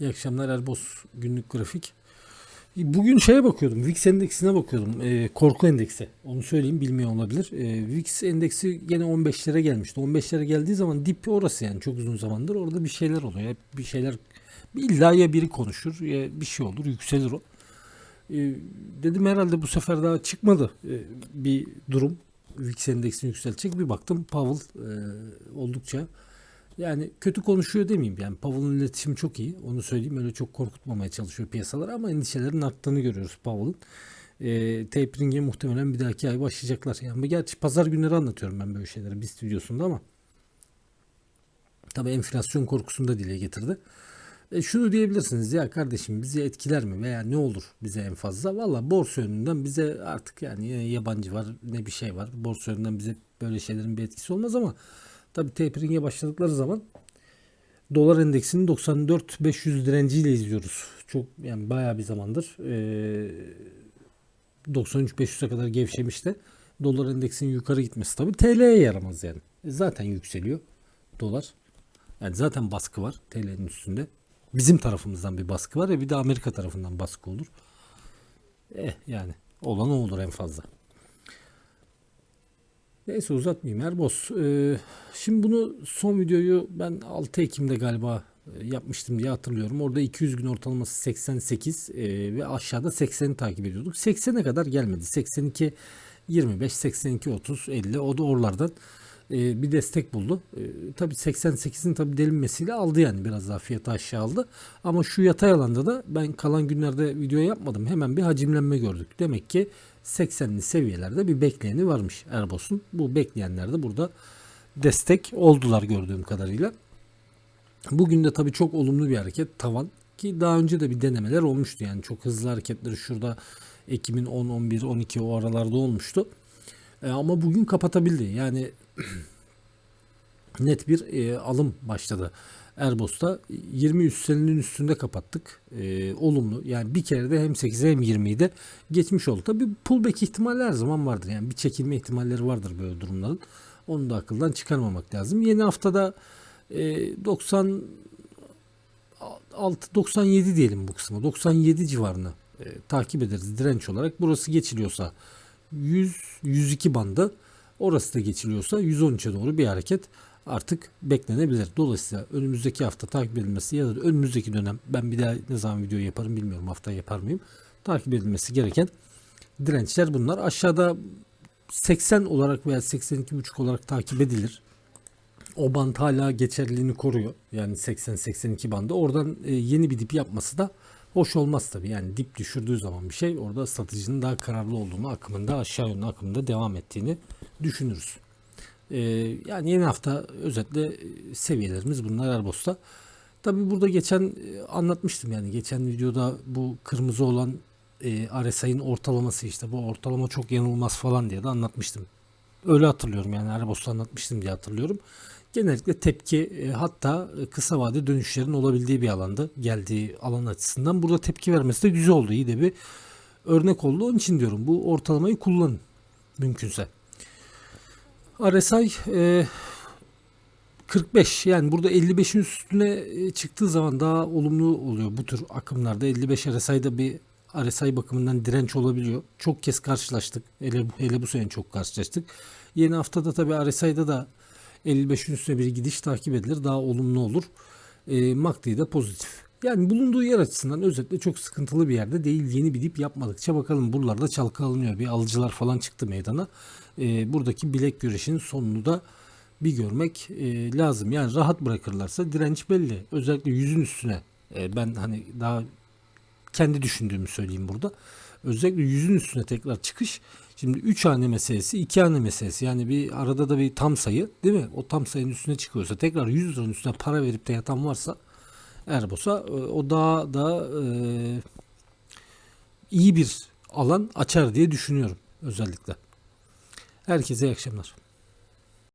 İyi akşamlar Erbos günlük grafik. Bugün şeye bakıyordum. VIX endeksine bakıyordum. e, korku endeksi. Onu söyleyeyim bilmiyor olabilir. E, VIX endeksi gene 15'lere gelmişti. 15'lere geldiği zaman dip orası yani çok uzun zamandır. Orada bir şeyler oluyor. Hep bir şeyler illa ya biri konuşur ya bir şey olur yükselir o. E, dedim herhalde bu sefer daha çıkmadı e, bir durum. VIX endeksini yükseltecek. Bir baktım Powell e, oldukça yani kötü konuşuyor demeyeyim. Yani Powell'ın iletişimi çok iyi. Onu söyleyeyim. Öyle çok korkutmamaya çalışıyor piyasalar ama endişelerin arttığını görüyoruz Powell'ın. E, tapering'e muhtemelen bir dahaki ay başlayacaklar. Yani gerçi pazar günleri anlatıyorum ben böyle şeyleri bir stüdyosunda ama tabii enflasyon korkusunu da dile getirdi. E, şunu diyebilirsiniz ya kardeşim bizi etkiler mi veya ne olur bize en fazla? Valla borsa yönünden bize artık yani yabancı var ne bir şey var. Borsa yönünden bize böyle şeylerin bir etkisi olmaz ama Tabi tapering'e başladıkları zaman dolar endeksini 94-500 direnciyle izliyoruz. Çok yani bayağı bir zamandır ee, 93-500'e kadar gevşemişti. Dolar endeksinin yukarı gitmesi tabi TL'ye yaramaz yani. E zaten yükseliyor dolar. Yani zaten baskı var TL'nin üstünde. Bizim tarafımızdan bir baskı var ya bir de Amerika tarafından baskı olur. Eh yani olan o olur en fazla. Neyse uzatmayayım Erbos. Ee, şimdi bunu son videoyu ben 6 Ekim'de galiba e, yapmıştım diye hatırlıyorum. Orada 200 gün ortalaması 88 e, ve aşağıda 80'i takip ediyorduk. 80'e kadar gelmedi. 82 25, 82 30, 50 o da oralardan e, bir destek buldu. E, tabii 88'in tabii delinmesiyle aldı yani biraz daha fiyatı aşağı aldı. Ama şu yatay alanda da ben kalan günlerde video yapmadım. Hemen bir hacimlenme gördük. Demek ki 80'li seviyelerde bir bekleyeni varmış Erbos'un. Bu bekleyenler de burada destek oldular gördüğüm kadarıyla. Bugün de tabii çok olumlu bir hareket tavan ki daha önce de bir denemeler olmuştu yani çok hızlı hareketleri şurada Ekim'in 10, 11, 12 o aralarda olmuştu. E, ama bugün kapatabildi. Yani net bir e, alım başladı. Erbos'ta 20 üstlerinin üstünde kapattık. E, olumlu. Yani bir kere de hem 8'e hem 20'yi de geçmiş oldu. Tabi pullback ihtimali her zaman vardır. Yani bir çekilme ihtimalleri vardır böyle durumların. Onu da akıldan çıkarmamak lazım. Yeni haftada e, 90 6 97 diyelim bu kısmı. 97 civarını e, takip ederiz direnç olarak. Burası geçiliyorsa 100 102 bandı. Orası da geçiliyorsa 113'e doğru bir hareket artık beklenebilir. Dolayısıyla önümüzdeki hafta takip edilmesi ya da önümüzdeki dönem ben bir daha ne zaman video yaparım bilmiyorum hafta yapar mıyım. Takip edilmesi gereken dirençler bunlar. Aşağıda 80 olarak veya 82,5 olarak takip edilir. O band hala geçerliliğini koruyor. Yani 80-82 bandı. Oradan e, yeni bir dip yapması da hoş olmaz tabii. Yani dip düşürdüğü zaman bir şey orada satıcının daha kararlı olduğunu, akımında aşağı yönlü akımında devam ettiğini düşünürüz. Ee, yani yeni hafta özetle e, seviyelerimiz bunlar Erbos'ta. Tabi burada geçen e, anlatmıştım yani geçen videoda bu kırmızı olan e, RSI'nin ortalaması işte bu ortalama çok yanılmaz falan diye de anlatmıştım. Öyle hatırlıyorum yani Erbos'ta anlatmıştım diye hatırlıyorum. Genellikle tepki e, hatta kısa vade dönüşlerin olabildiği bir alanda geldiği alan açısından burada tepki vermesi de güzel oldu. İyi de bir örnek oldu. Onun için diyorum bu ortalamayı kullanın mümkünse. RSI e, 45 yani burada 55'in üstüne e, çıktığı zaman daha olumlu oluyor bu tür akımlarda 55 RSI'da bir RSI bakımından direnç olabiliyor. Çok kez karşılaştık. Hele, hele bu sene çok karşılaştık. Yeni haftada tabi RSI'da da 55'in üstüne bir gidiş takip edilir. Daha olumlu olur. E, MACD de pozitif. Yani bulunduğu yer açısından özetle çok sıkıntılı bir yerde değil. Yeni bir dip yapmadıkça bakalım buralarda çalkalanıyor. Bir alıcılar falan çıktı meydana. E, buradaki bilek güreşinin sonunu da bir görmek e, lazım. Yani rahat bırakırlarsa direnç belli. Özellikle yüzün üstüne. E, ben hani daha kendi düşündüğümü söyleyeyim burada. Özellikle yüzün üstüne tekrar çıkış. Şimdi 3 hane meselesi, 2 hane meselesi. Yani bir arada da bir tam sayı değil mi? O tam sayının üstüne çıkıyorsa tekrar 100 liranın üstüne para verip de yatan varsa Erbos'a e, o daha da e, iyi bir alan açar diye düşünüyorum özellikle. Herkese iyi akşamlar.